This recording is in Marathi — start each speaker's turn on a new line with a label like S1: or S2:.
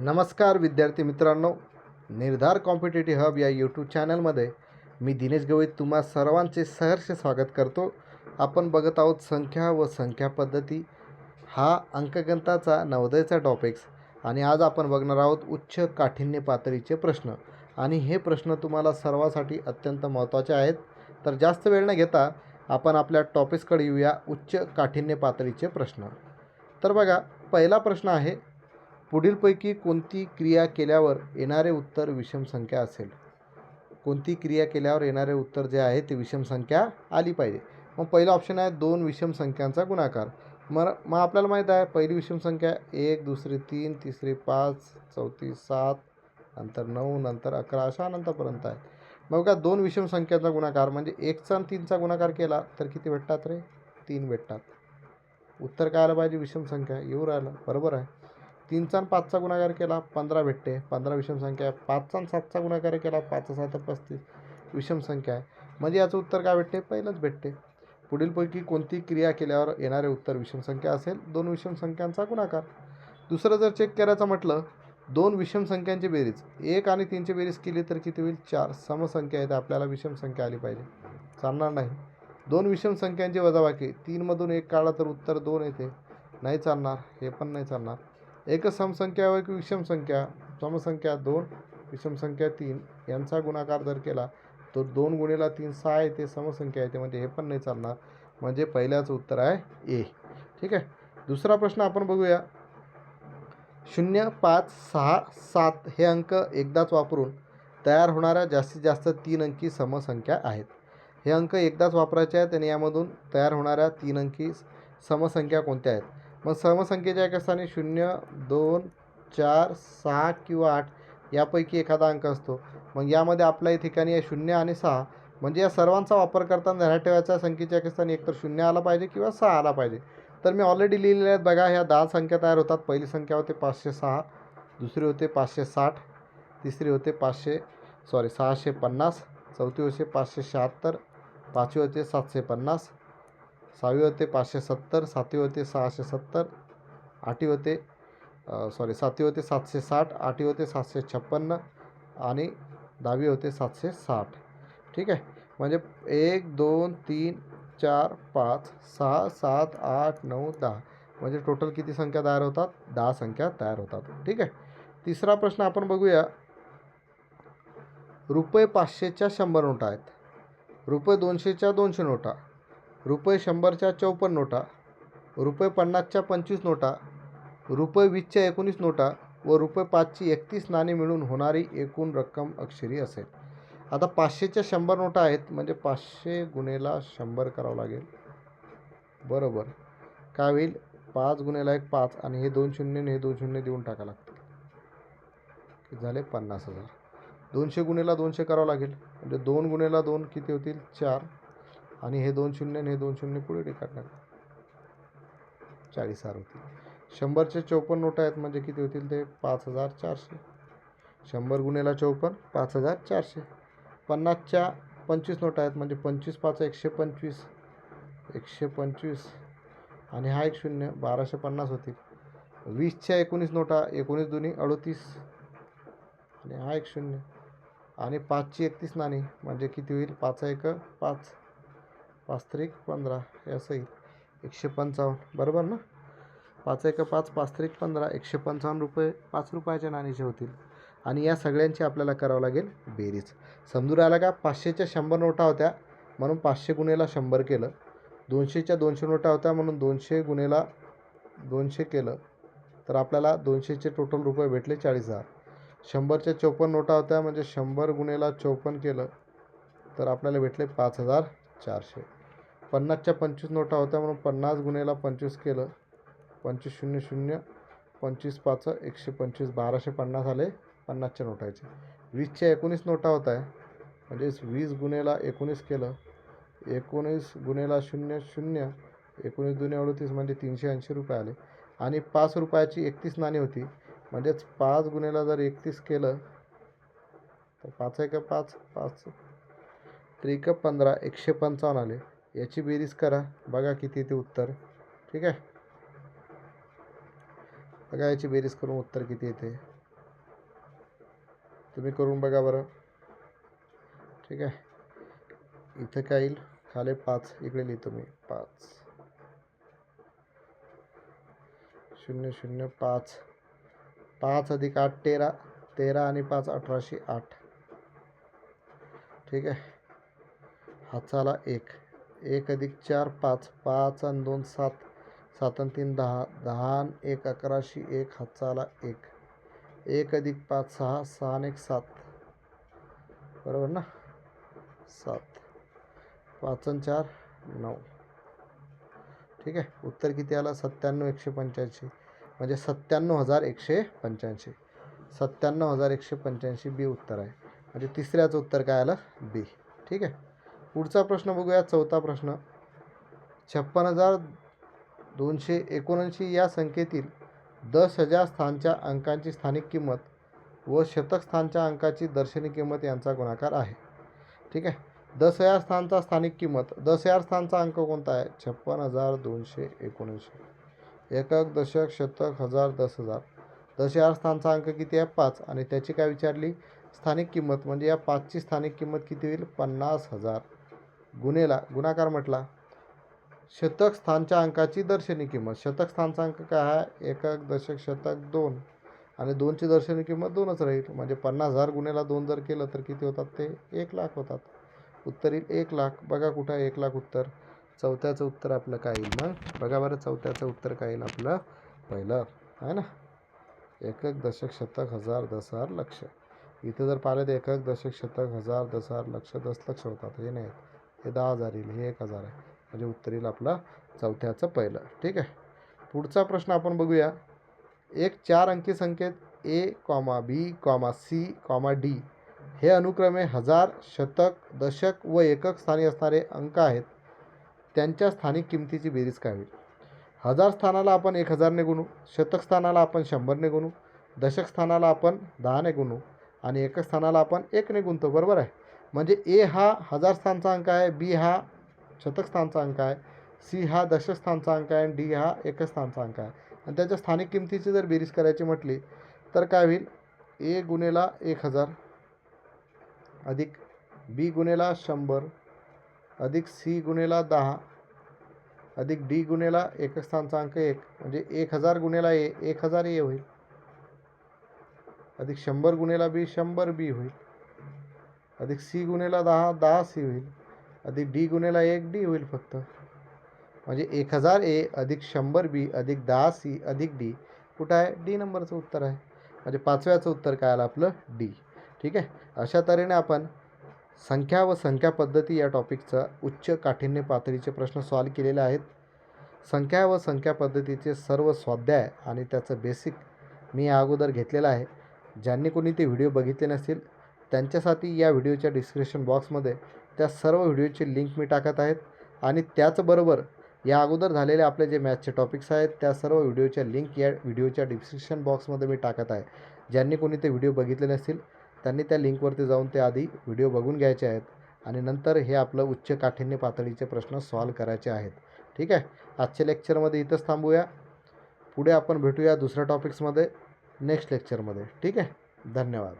S1: नमस्कार विद्यार्थी मित्रांनो. निर्धार कॉम्पिटेटिव्ह हब या यूट्यूब चॅनलमध्ये मी दिनेश गवई तुम्हा सर्वांचे सहर्ष स्वागत करतो. आपण बघत आहोत संख्या व संख्या पद्धती. हा अंकगणताचा नवोदयचा टॉपिक्स आणि आज आपण बघणार आहोत उच्च काठिण्य पातळीचे प्रश्न. आणि हे प्रश्न तुम्हाला सर्वासाठी अत्यंत महत्त्वाचे आहेत. तर जास्त वेळ न घेता आपण आपल्या टॉपिक्सकडे येऊया उच्च काठिण्य पातळीचे प्रश्न. तर बघा पहिला प्रश्न आहे पुढीलपैकी कोणती क्रिया केल्यावर येणारे उत्तर विषम संख्या असेल? कोणती क्रिया केल्यावर येणारे उत्तर जे आहे ते विषम संख्या आली पाहिजे? मग पहिला ऑप्शन आहे दोन विषम संख्यांचा गुणाकार. मग मग आपल्याला माहीत आहे पहिली विषम संख्या एक दुसरी तीन तिसरी पाच चौथी सात नंतर नऊ नंतर अकरा अशा अनंतपर्यंत आहे. मग बघा दोन विषम संख्यांचा गुणाकार म्हणजे एकचा आणि तीनचा गुणाकार केला तर किती भेटतात रे? तीन भेटतात. उत्तर काय आलं पाहिजे? विषम संख्या. येऊ राहिलं. बरोबर आहे. तीनचा आणि पाचचा गुणाकार केला पंधरा भेटते. पंधरा विषम संख्या आहे. पाचचा आणि सातचा गुणाकार केला पाच सात पस्तीस विषम संख्या आहे. म्हणजे याचं उत्तर काय भेटते? पहिलंच भेटते. पुढीलपैकी कोणती क्रिया केल्यावर येणारे उत्तर विषम संख्या असेल? दोन विषम संख्यांचा गुणाकार. दुसरं जर चेक करायचं म्हटलं दोन विषम संख्यांची बेरीज. एक आणि तीनची बेरीज केली तर किती होईल? चार. समसंख्या आहेत आपल्याला विषम संख्या आली पाहिजे. चालणार नाही. दोन विषम संख्यांची वजाबाकी. तीनमधून एक काढला तर उत्तर दोन येते. नाही चालणार. हे पण नाही चालणार. एकच समसंख्या व एक विषम संख्या समसंख्या दोन विषम संख्या तीन यांचा गुणाकार जर केला तर दोन गुणेला तीन सहा येते समसंख्या येते म्हणजे हे पण नाही चालणार. म्हणजे पहिल्याचं उत्तर आहे ए. ठीक आहे? दुसरा प्रश्न आपण बघूया. शून्य पाच सहा सात हे अंक एकदाच वापरून तयार होणाऱ्या जास्तीत जास्त तीन अंकी समसंख्या आहेत. हे अंक एकदाच वापरायचे आहेत आणि यामधून तयार होणाऱ्या तीन अंकी समसंख्या कोणत्या आहेत? मग समसंख्येच्या एका स्थानी शून्य दोन चार सहा किंवा आठ यापैकी एखादा अंक असतो. मग यामध्ये आपल्या या ठिकाणी या शून्य आणि सहा. म्हणजे या सर्वांचा वापर करताना ध्यानात ठेवायचा संख्येच्या एका स्थानी एकतर शून्य आला पाहिजे किंवा सहा आला पाहिजे. तर मी ऑलरेडी लिहिलेल्या आहेत बघा ह्या दहा संख्या तयार होतात. पहिली संख्या होते पाचशे सहा दुसरी होते पाचशे साठ तिसरी होते पाचशे सॉरी सहाशे पन्नास चौथी होते पाचशे शहात्तर पाचवी होते सातशे पन्नास सहावी होते पाचशे सत्तर सातवी होते सहाशे सत्तर आठवी होते सॉरी सातवी होते सातशे साठ आठवी होते सातशे छप्पन्न आणि दहावी होते सातशे साठ. ठीक आहे? म्हणजे एक दोन तीन चार पाच सहा सात आठ नऊ दहा. म्हणजे टोटल किती संख्या तयार होतात? दहा संख्या तयार होतात. ठीक आहे? तिसरा प्रश्न आपण बघूया. रुपये पाचशेच्या शंभर नोटा आहेत. रुपये दोनशेच्या दोनशे नोटा. रुपये शंभरच्या चौपन्न नोटा रुपये पन्नासच्या पंचवीस नोटा रुपये वीसच्या एकोणीस नोटा व रुपये पाचची एकतीस नाणी मिळून होणारी एकूण रक्कम अक्षरी असेल. आता पाचशेच्या शंभर नोटा आहेत म्हणजे पाचशे गुन्हेला शंभर करावं लागेल. बरोबर. काय होईल? पाच गुन्हेला एक पाच आणि हे दोन शून्य हे दोन शून्य देऊन टाका लागतील किती झाले? पन्नास हजार. दोनशे गुन्हेला दोनशे करावं लागेल. म्हणजे दोन गुन्हेला दोन किती होतील? चार. आणि हे दोन शून्य आणि हे दोन शून्य पुढे टाकणार चाळीस हजार होतील. शंभरचे चौपन्न नोटा आहेत म्हणजे किती होतील ते? पाच हजार चारशे. शंभर गुन्हेला चौपन्न पाच हजार चारशे. पन्नासच्या पंचवीस नोटा आहेत म्हणजे पंचवीस पाच एकशे पंचवीस. एकशे पंचवीस. आणि हा एक शून्य बाराशे पन्नास होतील. वीसच्या एकोणीस नोटा एकोणीस दोन्ही अडोतीस. आणि हा एक शून्य. आणि पाचची एकतीस नाणी म्हणजे किती होईल? पाच एक पाच. पाच त्रिक पंधरा या असं येईल एकशे पंचावन्न. बरोबर ना? पाच एक पाच पाच त्रिक पंधरा एकशे पंचावन्न रुपये पाच रुपयाच्या नाणीचे होतील. आणि या सगळ्यांची आपल्याला करावं लागेल बेरीज. समजून राहिला का? पाचशेच्या शंभर नोटा होत्या म्हणून पाचशे गुणेला शंभर केलं. दोनशेच्या दोनशे नोटा होत्या म्हणून दोनशे गुणेला दोनशे केलं. तर आपल्याला दोनशेचे टोटल रुपये भेटले चाळीस हजार. शंभरच्या चौपन्न नोटा होत्या म्हणजे शंभर गुणेला चौपन्न केलं. तर आपल्याला भेटले पाच हजार चारशे. पन्नासच्या पंचवीस नोटा होत्या म्हणून पन्नास गुणेला पंचवीस केलं. पंचवीस शून्य शून्य पंचवीस पाच एकशे पंचवीस बाराशे पन्नास आले पन्नासच्या नोटाचे. वीसच्या एकोणीस नोटा होत आहे म्हणजेच वीस गुणेला एकोणीस केलं. एकोणीस गुणेला शून्य शून्य एकोणीस दुने अडतीस म्हणजे तीनशे ऐंशी रुपये आले. आणि पाच रुपयाची एकतीस नाणी होती. म्हणजेच पाच गुणेला जर एकतीस केलं तर पाच एक पाच पाच त्रिक पंधरा एकशे पंचावन्न आले. याची बेरीज करा. बघा किती येते उत्तर. ठीक आहे? बघा याची बेरीज करून उत्तर किती येते. तुम्ही करून बघा बरं. ठीक आहे? इथं काय येईल खाली पाच इकडे लिहितो मी. पाच. शून्य शून्य पाच. पाच अधिक आठ तेरा. तेरा आणि पाच अठराशे आठ. ठीक आहे? हाताला एक. एक अधिक चार पाच पाच आणि दोन सात सात आणि तीन दहा दहा आणि एक अकराशे एक हाताला एक. एक अधिक पाच सहा सहा आणि एक सात. बरोबर ना? सात. पाच आणि चार नऊ. ठीक आहे? उत्तर किती आलं? सत्त्याण्णव एकशे पंच्याऐंशी. म्हणजे सत्त्याण्णव हजार एकशे पंच्याऐंशी. सत्त्याण्णव हजार एकशे पंच्याऐंशी बी उत्तर आहे. म्हणजे तिसऱ्याचं उत्तर काय आलं? बी. ठीक आहे? पुढचा प्रश्न बघूया चौथा प्रश्न. छप्पन हजार दोनशे एकोणऐंशी या संख्येतील दस हजार स्थानच्या अंकांची स्थानिक किंमत व शतक स्थानच्या अंकाची दर्शनी किंमत यांचा गुणाकार आहे. ठीक आहे? दस हजार स्थानचा स्थानिक किंमत दस हजार स्थानचा अंक कोणता आहे? छप्पन हजार दोनशे एकोणऐंशी. एकक दशक शतक हजार दस हजार. दस हजार स्थानचा अंक किती आहे? पाच. आणि त्याची काय विचारली? स्थानिक किंमत म्हणजे या पाचची स्थानिक किंमत किती होईल? पन्नास हजार. गुन्हेला गुणाकार म्हटला. शतक स्थानच्या अंकाची दर्शनी किंमत. शतक स्थानचा अंक काय आहे? एकक दशक शतक दोन. आणि दोनची दर्शनी किंमत दोनच राहील. म्हणजे पन्नास हजार गुन्हेला दोन जर केलं तर किती होतात? ते एक लाख होतात. उत्तर येईल एक लाख. बघा कुठं एक लाख उत्तर. चौथ्याचं उत्तर आपलं काय येईल मग? बघा बरं चौथ्याचं उत्तर काय येईल आपलं? पहिलं. आहे ना? एकक दशक शतक हजार दस हजार लक्ष. इथं जर पाहिलं तर एकक दशक शतक हजार दस हजार लक्ष दस लक्ष होतात. हे नाही हे दहा हजार येईल हे एक हजार आहे. म्हणजे उत्तर येईल आपला चौथ्याचं पहिलं. ठीक आहे? पुढचा प्रश्न आपण बघूया. एक चार अंकी संख्येत A comma B comma C comma D हे अनुक्रमे हजार शतक दशक व एकक स्थानी असणारे अंक आहेत. त्यांच्या स्थानिक किमतीची बेरीज काय होईल हजार स्थानाला आपण एक हजारने गुणू. शतक स्थानाला आपण शंभरने गुणू. दशक स्थानाला आपण दहाने गुणू. आणि एकक स्थानाला आपण एकने गुणतो. बरोबर आहे? म्हणजे ए हा हजार स्थानचा अंक आहे बी हा शतक स्थानचा अंक आहे सी हा दशस्थानचा अंक आहे आणि डी हा एकच स्थानचा अंक आहे. आणि त्याच्या स्थानिक किमतीची जर बेरीज करायची म्हटली तर काय होईल? ए गुणेला एक हजार अधिक बी गुणेला शंभर अधिक सी गुणेला दहा अधिक डी गुणेला एक स्थानचा अंक एक. म्हणजे एक हजार गुणेला ए एक हजार ए होईल. अधिक शंभर गुणेला बी शंभर बी होईल. अधिक सी गुणेला दहा दहा सी होईल. अधिक डी गुणेला एक डी होईल फक्त. म्हणजे एक हजार ए अधिक शंभर बी अधिक दहा सी अधिक डी. कुठं आहे? डी नंबरचं उत्तर आहे. म्हणजे पाचव्याचं उत्तर काय आलं? आपलं डी. ठीक आहे? अशा तऱ्हेने आपण संख्या व संख्या पद्धती या टॉपिकचा उच्च काठिण्य पातळीचे प्रश्न सॉल्व केलेले आहेत. संख्या व संख्या पद्धतीचे सर्व स्वाध्याय आणि त्याचं बेसिक मी या अगोदर घेतलेलं आहे. ज्यांनी कोणी ते व्हिडिओ बघितले नसतील त्यांच्यासाठी या व्हिडिओच्या डिस्क्रिप्शन बॉक्समध्ये त्या सर्व व्हिडिओचे लिंक मी टाकत आहेत. आणि त्याचबरोबर या अगोदर झालेले आपले जे मॅथचे टॉपिक्स आहेत त्या सर्व व्हिडिओच्या लिंक या व्हिडिओच्या डिस्क्रिप्शन बॉक्समध्ये मी टाकत आहे. ज्यांनी कोणी ते व्हिडिओ बघितले नसतील त्यांनी त्या लिंकवरती जाऊन ते आधी व्हिडिओ बघून घ्यायचे आहेत आणि नंतर हे आपलं उच्च काठिण्य पातळीचे प्रश्न सॉल्व करायचे आहेत. ठीक आहे? आजच्या लेक्चरमध्ये इथंच थांबूया. पुढे आपण भेटूया दुसऱ्या टॉपिक्समध्ये नेक्स्ट लेक्चरमध्ये. ठीक आहे? धन्यवाद.